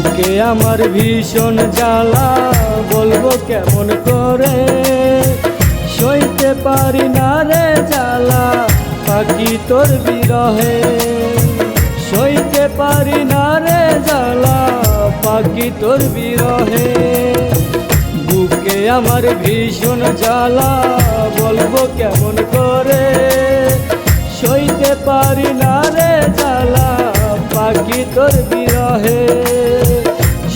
বুকে আমার ভীষণ জ্বালা, বলব কেমন করে? সইতে পারি না রে জ্বালা পাখি তোর বিরহে। সইতে পারি না রে জ্বালা পাখি তোর বিরহে। বুকে আমার ভীষণ জ্বালা, বলব কেমন করে? সইতে পারি না রে জ্বালা পাখি তোর বিরহে।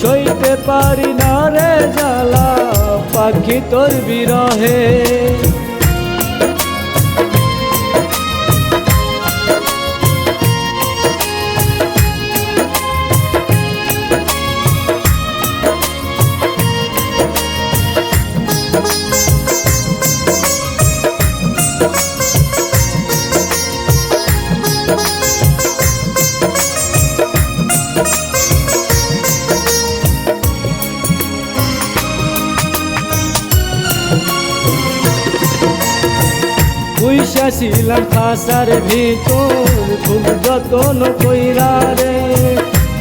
সইতে পারি না রে জ্বালা পাখি তোর বিরহে। পুইসা ছিলাম খাসার ভিতর, খুব যতন কইরা রে।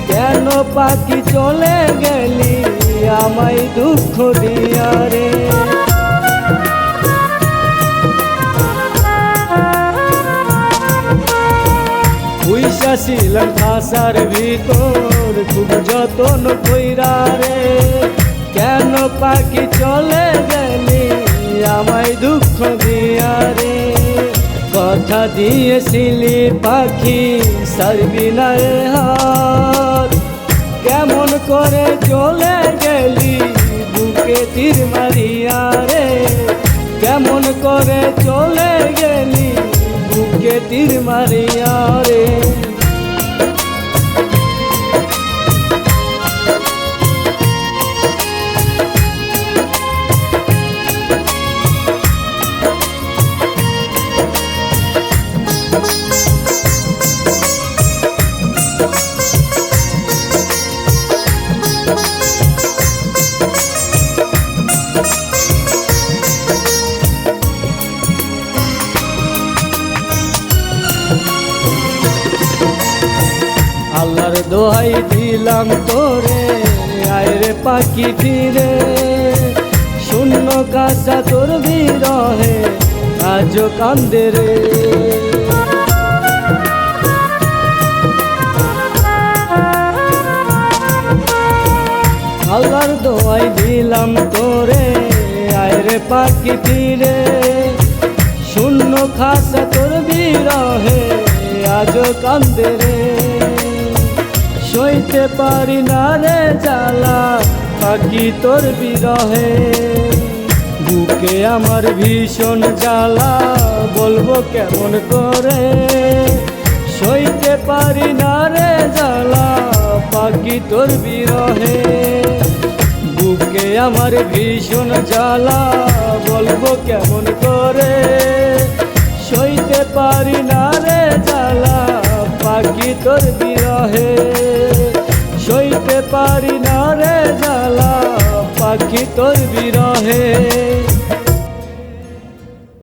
কেন পাখি চলে গেলি, আমায় দুঃখ দিয়া রে। ছিলাম খাসার ভিতর, খুব যতন কইরা রে। কেন পাখি চলে গেলি, আমায় দুঃখ দিয়া রে। কথা দিয়েছিলি পাখি, সারবি না হাত। কেমন করে চলে গেলি বুকে তীর মারিয়া রে? কেমন করে চলে গেলি বুকে তীর মারিয়া রে? আল্লাহর দোহাই দিলাম তোরে। আয়রে পাখি ফিরে। শূন্য কাজা তোর বিরহে, আজ কান্দে রে। আল্লাহর দোয়াই দিলাম তোরে। আয়রে পাখি ফিরে। শূন্য খাসা তোর বিরহে, আজ কান্দে রে। সইতে পারি না রে জ্বালা পাখি তোর বিরহে। বুকে আমার ভীষণ জ্বালা, বলব কেমন করে? সইতে পারি না রে জ্বালা পাখি তোর বিরহে। বুকে আমার ভীষণ জ্বালা, বলব কেমন করে? সইতে পারি না রে জ্বালা পাখি তোর বিরহে। পারি না রে জ্বালা পাখি তোর বিরহে।